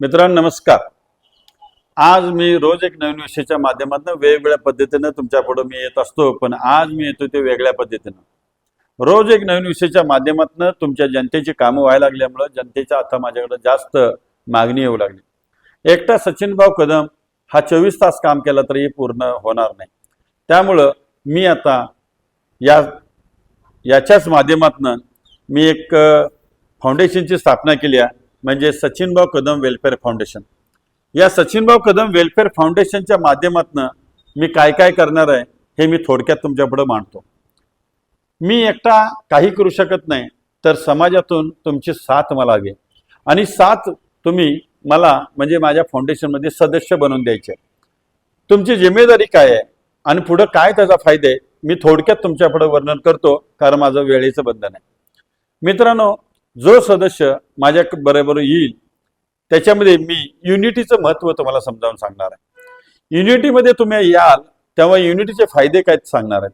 मित्रांनो नमस्कार. आज मी रोज एक नवीन विषयाच्या माध्यमातून वेगवेगळ्या पद्धतीनं तुमच्यापुढे मी येत असतो पण आज मी येतो ते वेगळ्या पद्धतीनं. रोज एक नवीन विषयाच्या माध्यमातून तुमच्या जनतेची कामं व्हायला लागल्यामुळं जनतेच्या आता माझ्याकडे जास्त मागणी येऊ लागली. एकटा सचिनभाऊ कदम हा चोवीस तास काम केला तरी पूर्ण होणार नाही. त्यामुळं मी आता या याच्याच माध्यमातून मी एक फाउंडेशनची स्थापना केली आहे. म्हणजे सचिनभाऊ कदम वेलफेअर फाउंडेशन. या सचिनभाऊ कदम वेलफेअर फाउंडेशनच्या माध्यमातून मी काय काय करणार आहे हे मी थोडक्यात तुमच्यापुढे मांडतो. मी एकटा काही करू शकत नाही तर समाजातून तुमची साथ मला हवी. आणि साथ तुम्ही मला म्हणजे माझ्या फाउंडेशनमध्ये सदस्य बनवून द्यायचे. तुमची जिम्मेदारी काय आहे? आणि पुढं काय त्याचा फायदा? आहे मी थोडक्यात तुमच्यापुढे वर्णन करतो कारण माझं वेळेचं बंधन आहे. मित्रांनो जो सदस्य माझ्या बरोबर येईल त्याच्यामध्ये मी युनिटीचं महत्त्व तुम्हाला समजावून सांगणार आहे. युनिटीमध्ये तुम्ही याल तेव्हा युनिटीचे फायदे काय सांगणार आहेत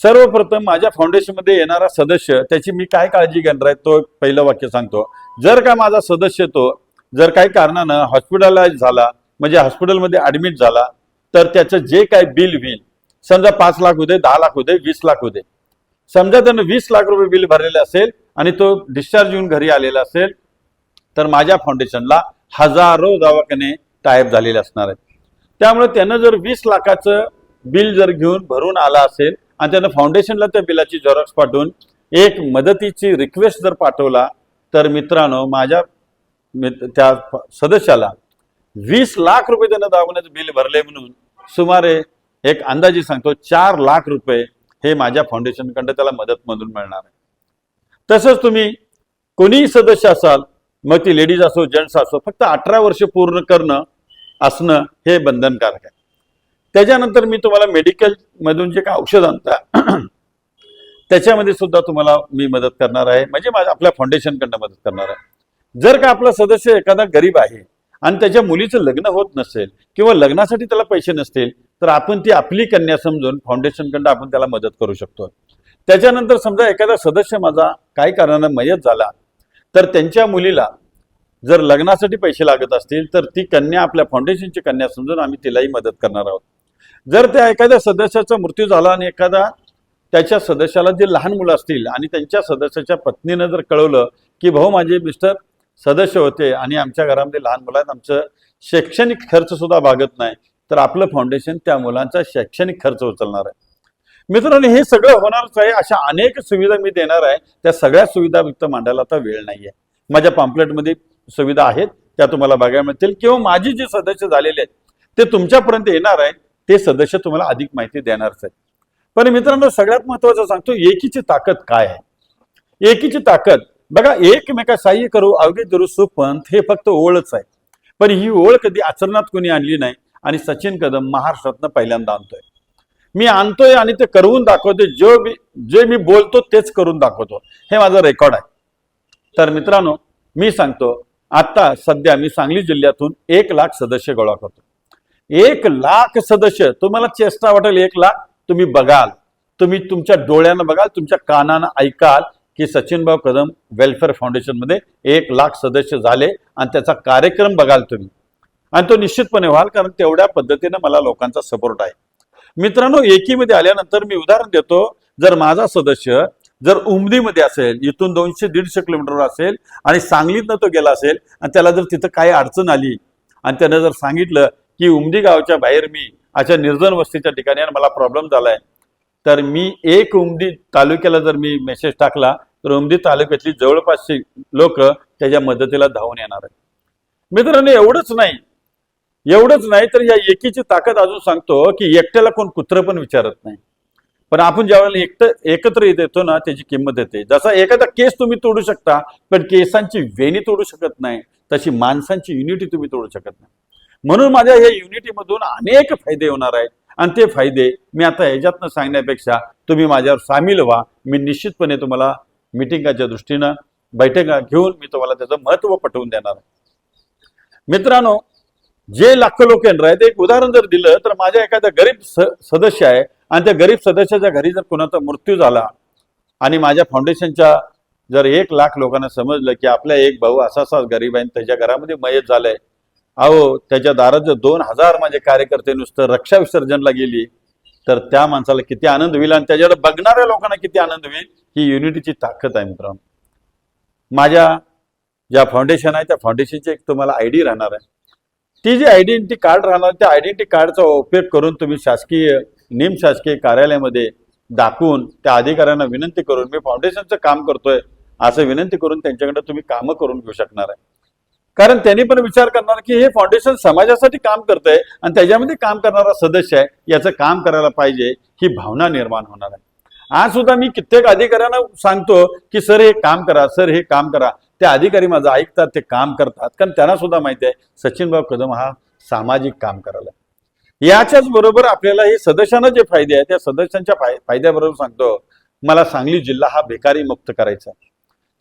सर्वप्रथम माझ्या फाउंडेशनमध्ये येणारा सदस्य त्याची मी काय काळजी घेणार आहे तो पहिलं वाक्य सांगतो. जर का माझा सदस्य तो जर काही कारणानं हॉस्पिटलाइज झाला म्हणजे हॉस्पिटलमध्ये ऍडमिट झाला तर त्याचं जे काय बिल होईल समजा पाच लाख होते दहा लाख होते वीस लाख होते समजा त्यानं वीस लाख रुपये बिल भरलेले असेल आणि तो डिस्चार्ज येऊन घरी आलेला असेल तर माझ्या फाउंडेशनला हजारो दवाखाने टायप झालेले असणार आहेत. त्यामुळे त्यानं जर वीस लाखाचं बिल जर घेऊन भरून आला असेल आणि त्यानं फाउंडेशनला त्या बिलाची झेरॉक्स पाठवून एक मदतीची रिक्वेस्ट जर पाठवला तर मित्रांनो माझ्या त्या सदस्याला वीस लाख रुपये त्यानं दवाखान्याचं बिल भरले म्हणून सुमारे एक अंदाजे सांगतो चार लाख रुपये हे माझ्या फाउंडेशनकडे त्याला मदत मधून मिळणार आहे. तसंच तुम्ही कोणीही सदस्य असाल मग ती लेडीज असो जेंट्स असो फक्त अठरा वर्ष पूर्ण करणं असणं हे बंधनकारक आहे. त्याच्यानंतर मी तुम्हाला मेडिकल मधून जे काय औषध आणता त्याच्यामध्ये सुद्धा तुम्हाला मी मदत करणार आहे. म्हणजे माझ्या आपल्या फाउंडेशनकडनं मदत करणार आहे. जर का आपला सदस्य एखादा गरीब आहे आणि त्याच्या मुलीचं लग्न होत नसेल किंवा लग्नासाठी त्याला पैसे नसतील तर आपण ती आपली कन्या समजून फाउंडेशनकडनं आपण त्याला मदत करू शकतो. त्याच्यानंतर समजा एखादा सदस्य माझा काही कारणानं मयत झाला तर त्यांच्या मुलीला जर लग्नासाठी पैसे लागत असतील तर ती कन्या आपल्या फाउंडेशनची कन्या समजून आम्ही तिलाही मदत करणार आहोत. जर त्या एखाद्या सदस्याचा मृत्यू झाला आणि एखादा त्याच्या सदस्याला जे लहान मुलं असतील आणि त्यांच्या सदस्याच्या पत्नीनं जर कळवलं की भाऊ माझे मिस्टर सदस्य होते आणि आमच्या घरामध्ये लहान मुलं आहेत आमचं शैक्षणिक खर्च सुद्धा भागत नाही तर आपलं फाउंडेशन त्या मुलांचा शैक्षणिक खर्च उचलणार आहे. मित्रांनो हे सगळं होणारच आहे. अशा अनेक सुविधा मी देणार आहे. त्या सगळ्या सुविधा फक्त मांडायला आता वेळ नाही आहे माझ्या पॉम्पलेटमध्ये सुविधा आहेत. त्या तुम्हाला बघायला मिळतील. किंवा माझे जे सदस्य झालेले आहेत ते तुमच्यापर्यंत येणार आहे. ते सदस्य तुम्हाला अधिक माहिती देणारच आहेत. पण मित्रांनो सगळ्यात महत्वाचं सांगतो एकीची ताकद काय आहे? एकीची ताकद बघा एकमेका सहाय्य करू अवघे दुरू सुपंथ हे फक्त ओळच आहे. पण ही ओळ कधी आचरणात कोणी आणली नाही. आणि सचिन कदम महाराष्ट्रातनं पहिल्यांदा आणतोय. मी आणतोय आणि ते करून दाखवतोय जो मी जे मी बोलतो तेच करून दाखवतो. हे माझं रेकॉर्ड आहे. तर मित्रांनो मी सांगतो आता सध्या मी सांगली जिल्ह्यातून एक लाख सदस्य गोळा करतो. एक लाख सदस्य तुम्हाला चेष्टा वाटेल एक लाख तुम्ही बघाल. तुम्ही तुमच्या डोळ्यानं बघाल तुमच्या कानानं ऐकाल की सचिनभाऊ कदम वेलफेअर फाउंडेशनमध्ये एक लाख सदस्य झाले आणि त्याचा कार्यक्रम बघाल तुम्ही. आणि तो निश्चितपणे व्हाल कारण तेवढ्या पद्धतीनं मला लोकांचा सपोर्ट आहे. मित्रांनो एकीमध्ये आल्यानंतर मी उदाहरण देतो. जर माझा सदस्य जर उमदीमध्ये असेल इथून दोनशे दीडशे किलोमीटर असेल आणि सांगलीतनं तो गेला असेल आणि त्याला जर तिथं काही अडचण आली आणि त्यानं जर सांगितलं की उमदी गावच्या बाहेर मी अशा निर्जन वस्तीच्या ठिकाणी मला प्रॉब्लेम झालाय तर मी एक उमदी तालुक्याला जर मी मेसेज टाकला तर उमदी तालुक्यातली जवळपासची लोक त्याच्या मदतीला धावून येणार आहे मित्रांनो एवढंच नाही. एवढंच नाही तर या एकीची ताकद अजून सांगतो की एकट्याला कोण कुत्र पण विचारत नाही. पण आपण ज्यावेळेला एकट एकत्र येतो ना त्याची किंमत येते. जसा एखादा केस तुम्ही तोडू शकता पण केसांची वेणी तोडू शकत नाही तशी माणसांची युनिटी तुम्ही तोडू शकत नाही. म्हणून माझ्या या युनिटीमधून अनेक फायदे होणार आहेत. आणि ते फायदे मी आता ह्याच्यातनं सांगण्यापेक्षा तुम्ही माझ्यावर सामील व्हा. मी निश्चितपणे तुम्हाला मिटिंगाच्या दृष्टीनं बैठका घेऊन मी तुम्हाला त्याचं महत्त्व पटवून देणार आहे. मित्रांनो जे लाखो लोक येणार आहेत एक उदाहरण जर दिलं तर माझ्या एखाद्या गरीब स- सदस्य आहे आणि त्या गरीब सदस्याच्या घरी जर कोणाचा मृत्यू झाला आणि माझ्या फाउंडेशनच्या जर एक लाख लोकांना समजलं की आपला एक भाऊ असा असा गरीब आहे आणि त्याच्या घरामध्ये मयत झालंय. अहो त्याच्या दारात जर दोन हजार माझे कार्यकर्ते नुसतं रक्षा विसर्जनला गेली तर त्या माणसाला किती आनंद होईल आणि त्याच्याकडे बघणाऱ्या लोकांना किती आनंद होईल ही युनिटीची ताकद आहे मित्रांनो. माझ्या ज्या फाउंडेशन आहे त्या फाउंडेशनची एक तुम्हाला आयडी राहणार आहे. ती जी आयडेंटिटी कार्ड राहणार त्या आयडेंटिटी कार्डचा उपयोग करून तुम्ही शासकीय निमशासकीय कार्यालयामध्ये दाखवून त्या अधिकाऱ्यांना विनंती करून मी फाउंडेशनचं काम करतोय असं विनंती करून त्यांच्याकडे तुम्ही कामं करून घेऊ शकणार आहे. कारण त्यांनी पण विचार करणार की हे फाउंडेशन समाजासाठी काम करतंय आणि त्याच्यामध्ये काम करणारा सदस्य आहे याचं काम करायला पाहिजे ही भावना निर्माण होणार आहे. आज सुद्धा मी कित्येक अधिकाऱ्यांना सांगतो की सर हे काम करा सर हे काम करा. ते अधिकारी माझं ऐकतात ते काम करतात. कारण त्यांना सुद्धा माहिती आहे सचिनभाऊ कदम हा सामाजिक काम करायला. याच्याच बरोबर आपल्याला हे सदस्यांना जे फायदे आहेत त्या सदस्यांच्या फाय फायद्याबरोबर सांगतो. मला सांगली जिल्हा हा बेकारी मुक्त करायचा. आहे.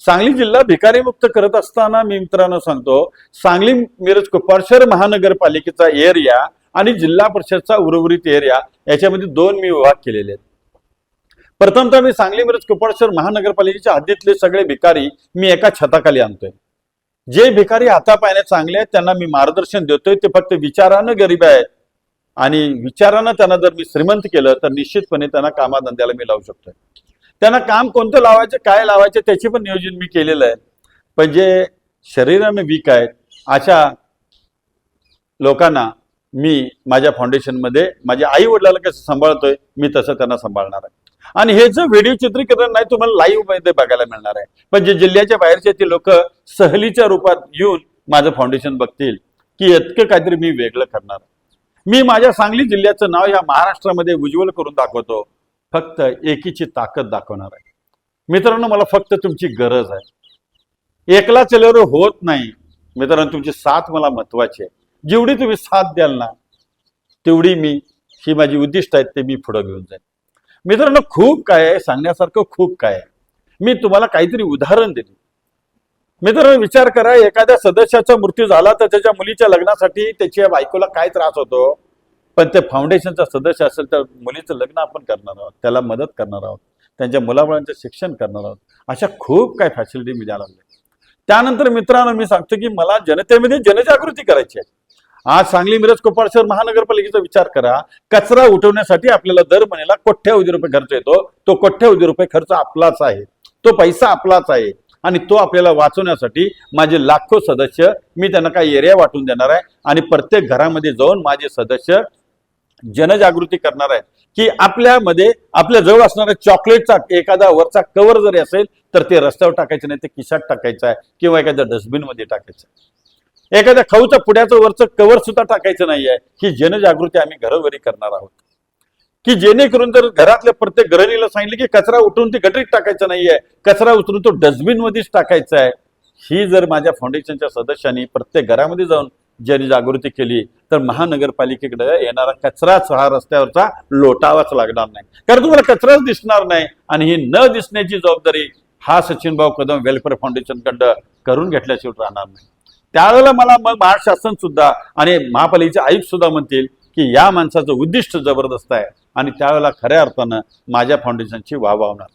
सांगली जिल्हा भिकारी मुक्त करत असताना मी मित्रांनो सांगतो सांगली मिरज कुप्पाड महानगरपालिकेचा एरिया आणि जिल्हा परिषदचा उर्वरित एरिया याच्यामध्ये दोन मी विभाग केलेले आहेत. प्रथमतः मी सांगली मिरज कुप्पाड महानगरपालिकेच्या हद्दीतले सगळे भिकारी मी एका छताखाली आणतोय. जे भिकारी हातापायाने चांगले आहेत त्यांना मी मार्गदर्शन देतोय. ते फक्त विचारानं गरीब आहेत. आणि विचारानं त्यांना जर मी श्रीमंत केलं तर निश्चितपणे त्यांना कामाधंद्याला मी लावू शकतोय. त्यांना काम कोणतं लावायचं काय लावायचं त्याचे पण नियोजन मी केलेलं आहे. पण जे शरीरानं वीक आहेत अशा लोकांना मी माझ्या फाउंडेशनमध्ये माझ्या आई वडिलाला कसं सांभाळतोय मी तसं त्यांना सांभाळणार आहे. आणि हे जर व्हिडिओ चित्रीकरण नाही तुम्हाला लाईव्हमध्ये बघायला मिळणार आहे. पण जे जिल्ह्याच्या बाहेरचे ते लोक सहलीच्या रूपात येऊन माझं फाउंडेशन बघतील की इतकं काहीतरी मी वेगळं करणार. मी माझ्या सांगली जिल्ह्याचं नाव या महाराष्ट्रामध्ये उज्ज्वल करून दाखवतो. फक्त एकीची ताकद दाखवणार आहे. मित्रांनो मला फक्त तुमची गरज आहे. एकला चल्यावर होत नाही. मित्रांनो तुमची साथ मला महत्वाची आहे. जेवढी तुम्ही साथ द्याल ना तेवढी मी ही माझी उद्दिष्ट आहेत ते मी पुढे घेऊन जाईन. मित्रांनो खूप काय आहे सांगण्यासारखं खूप काय आहे. मी तुम्हाला काहीतरी उदाहरण दिले मित्रांनो विचार करा एखाद्या सदस्याचा मृत्यू झाला तर त्याच्या मुलीच्या लग्नासाठी त्याच्या बायकोला काय त्रास होतो? पण ते फाउंडेशनचा सदस्य असेल तर मुलीचं लग्न आपण करणार आहोत त्याला मदत करणार आहोत त्यांच्या मुलामुळांचं शिक्षण करणार आहोत. अशा खूप काय फॅसिलिटी मी द्यायला लागले त्यानंतर मित्रांनो मी सांगतो की मला जनतेमध्ये जनजागृती करायची आहे. आज सांगली मिरज कोपाड शहर महानगरपालिकेचा विचार करा. कचरा उठवण्यासाठी आपल्याला दर महिन्याला कोट्यावधी रुपये खर्च येतो? तो कोट्यावधी रुपये खर्च आपलाच आहे? तो पैसा आपलाच आहे. आणि तो आपल्याला वाचवण्यासाठी माझे लाखो सदस्य मी त्यांना काही एरिया वाटून देणार आहे. आणि प्रत्येक घरामध्ये जाऊन माझे सदस्य जनजागृती करणार आहे की आपल्यामध्ये आपल्या जवळ असणाऱ्या चॉकलेटचा एखादा वरचा कवर जरी असेल तर ते रस्त्यावर टाकायचं नाही ते खिशात टाकायचं आहे किंवा एखाद्या डस्टबिनमध्ये टाकायचं आहे. एखाद्या खाऊच्या पुड्याचं वरचं कवर सुद्धा टाकायचं नाहीये. ही जनजागृती आम्ही घरोघरी करणार आहोत. की जेणेकरून जर घरातल्या प्रत्येक गृहिणीला सांगितलं की कचरा उठून ती गटरीत टाकायचा नाहीये कचरा उतरून तो डस्टबिन मध्येच टाकायचा आहे. ही जर माझ्या फाउंडेशनच्या सदस्यांनी प्रत्येक घरामध्ये जाऊन जनजागृती केली तर महानगरपालिकेकडे येणारा कचराच हा रस्त्यावरचा लोटावाच लागणार नाही. कारण तुम्हाला कचराच दिसणार नाही आणि ही न दिसण्याची जबाबदारी हा सचिनभाऊ कदम वेलफेअर फाउंडेशनकडं करून घेतल्याशिवाय राहणार नाही. त्यावेळेला मला मग महाराष्ट्र शासन सुद्धा आणि महापालिकेचे आयुक्त सुद्धा म्हणतील की या माणसाचं उद्दिष्ट जबरदस्त आहे. आणि त्यावेळेला खऱ्या अर्थानं माझ्या फाउंडेशनची वाह होणार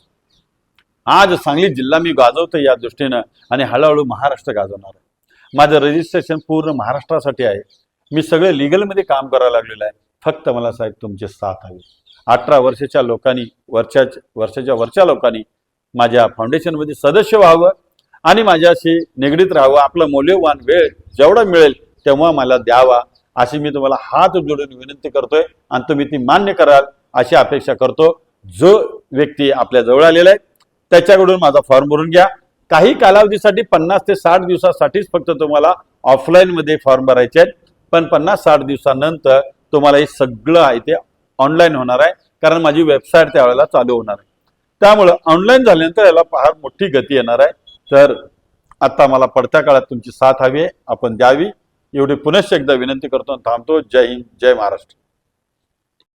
आज सांगली जिल्हा मी गाजवतो या दृष्टीनं आणि हळूहळू महाराष्ट्र गाजवणार आहे. माझं रजिस्ट्रेशन पूर्ण महाराष्ट्रासाठी आहे. मी सगळे लिगलमध्ये काम करायला लागलेलं आहे. फक्त मला साहेब तुमचे साथ हवे. अठरा वर्षाच्या लोकांनी वरच्या वर्षाच्या वरच्या लोकांनी माझ्या फाउंडेशनमध्ये सदस्य व्हावं. आणि माझ्याशी निगडीत राहावं आपलं मौल्यवान वेळ जेवढा मिळेल तेव्हा मला द्यावा अशी मी तुम्हाला हात जोडून विनंती करतोय आणि तुम्ही ती मान्य कराल अशी अपेक्षा करतो. जो व्यक्ती आपल्या जवळ आलेला आहे त्याच्याकडून माझा फॉर्म भरून घ्या. काही कालावधीसाठी पन्नास ते साठ दिवसासाठीच फक्त तुम्हाला ऑफलाईनमध्ये फॉर्म भरायचे आहेत. पण पन्नास साठ दिवसानंतर तुम्हाला हे सगळं आहे ते ऑनलाईन होणार आहे कारण माझी वेबसाईट त्यावेळेला चालू होणार आहे. त्यामुळं ऑनलाईन झाल्यानंतर याला फार मोठी गती येणार आहे. तर आता मला पडत्या काळात तुमची साथ हवी आहे. आपण द्यावी. एवढी पुनश्च एकदा विनंती करतो आणि थांबतो. जय हिंद जय महाराष्ट्र.